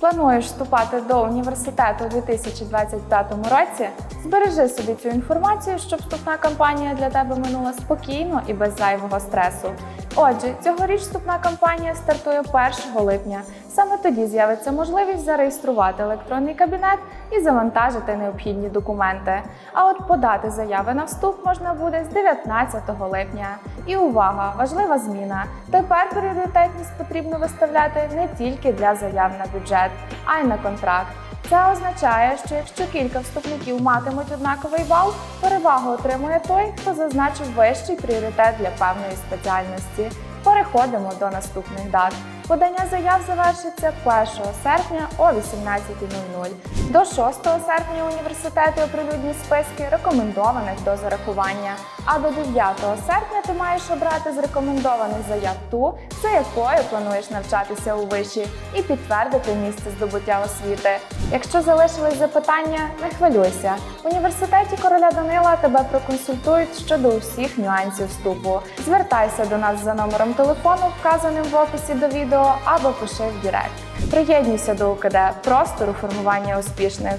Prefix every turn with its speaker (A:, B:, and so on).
A: Плануєш вступати до університету у 2025 році? Збережи собі цю інформацію, щоб вступна кампанія для тебе минула спокійно і без зайвого стресу. Отже, цьогоріч вступна кампанія стартує 1 липня. Саме тоді з'явиться можливість зареєструвати електронний кабінет і завантажити необхідні документи. А от подати заяви на вступ можна буде з 19 липня. І увага! Важлива зміна. Тепер пріоритетність потрібно виставляти не тільки для заяв на бюджет, а й на контракт. Це означає, що якщо кілька вступників матимуть однаковий бал, перевагу отримує той, хто зазначив вищий пріоритет для певної спеціальності. Переходимо до наступних дат. Подання заяв завершиться 1 серпня о 18.00. До 6 серпня університети оприлюднять списки рекомендованих до зарахування. А до 9 серпня ти маєш обрати з рекомендованих заяв ту, за якою плануєш навчатися у виші, і підтвердити місце здобуття освіти. Якщо залишились запитання, не хвилюйся. В університеті короля Данила тебе проконсультують щодо усіх нюансів вступу. Звертайся до нас за номером телефону, вказаним в описі до відео, або пиши в Директ. Приєднуйся до УКД простору формування успішних.